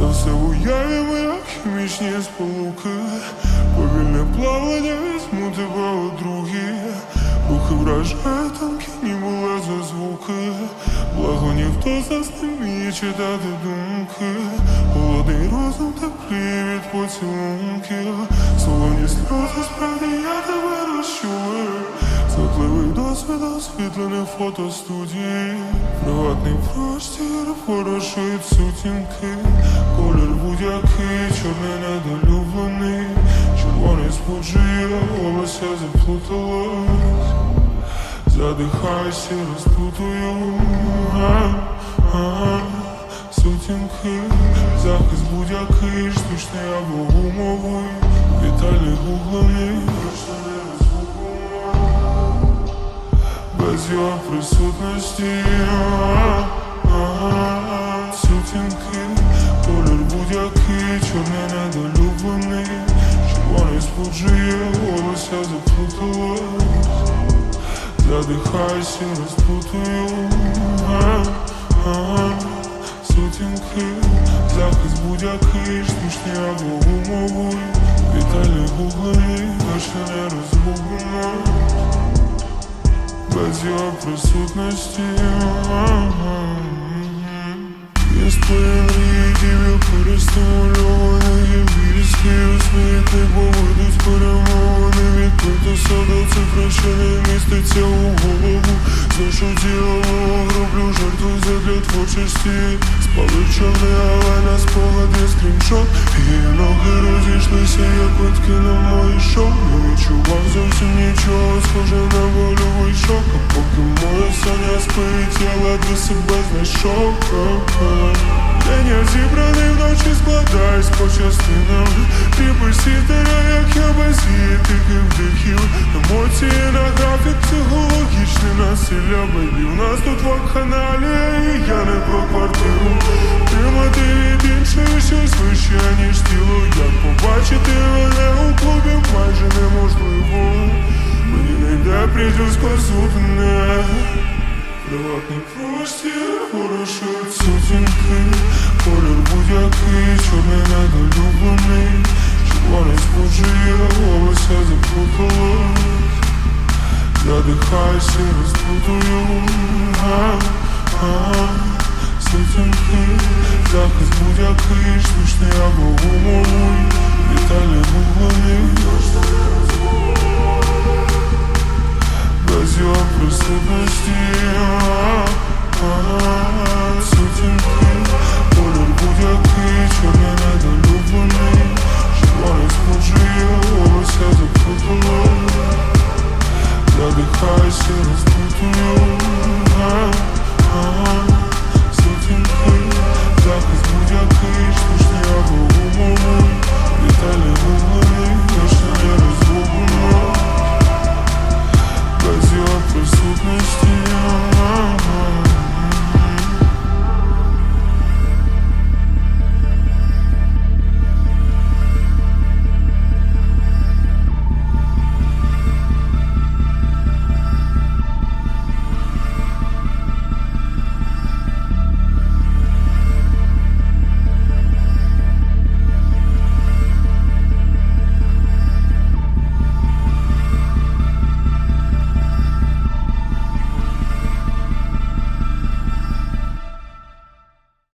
Це все уяві моя хімічні сполуки. Повільне плавання візьму тебе у другі. Рухи вражає танки, ніби лезо звуки. Благо ніхто з нас не читати думки. Холодний розум тепліє від поцілунків. Солоні сльози, справді я тебе розчую Звукливий досвід освітлених фотостудії. Приватний простір порошують сутінки. Колір будь-який, чорний недолюблений. Червоний споджує, волосся заплуталось. Задихайся, а, Сутінки, захист будь-який, штучний або гумовий присутності. Сутінки, колір будь-який, чорний недолюблений Червоний споджує, волосся заплуталось Задихайся, розпутую Сутінки, захист будь-який, штучний або гумовий. Вітальний гуглений, без його присутності. Він сплинрідів, перестимульований військи у смітник, бо ведуть перемовини відкрито саду цифри, що не міститься у голову. Зношу діалог, роблю жертву задля творчості. Човни, але на спогади скріншот. Її ноги розійшлися, як квитки на мої шоу. Не відчував зовсім нічого, схоже на больовий шок. А поки моя соня спить, я ледве себе знайшов. День я зібраний вночі складаюсь по частинам Типи сітера, як я без її тихих вдихів Емоції на графік, психологічне насилля Бейбі, у нас тут вакханалія і я не про квартиру. Тримати від іншої щось вище, ніж тіло. Як побачити мене у клубі майже неможливо. Мені не йде прізвисько сутне Приватний простір порушують сутінки Колір будь-який, чорний недолюблений. Червоний споджує, волосся заплуталось Задихайся, розпутую а, а, Сутінки, захист будь-який, штучний або гумовий Вітальний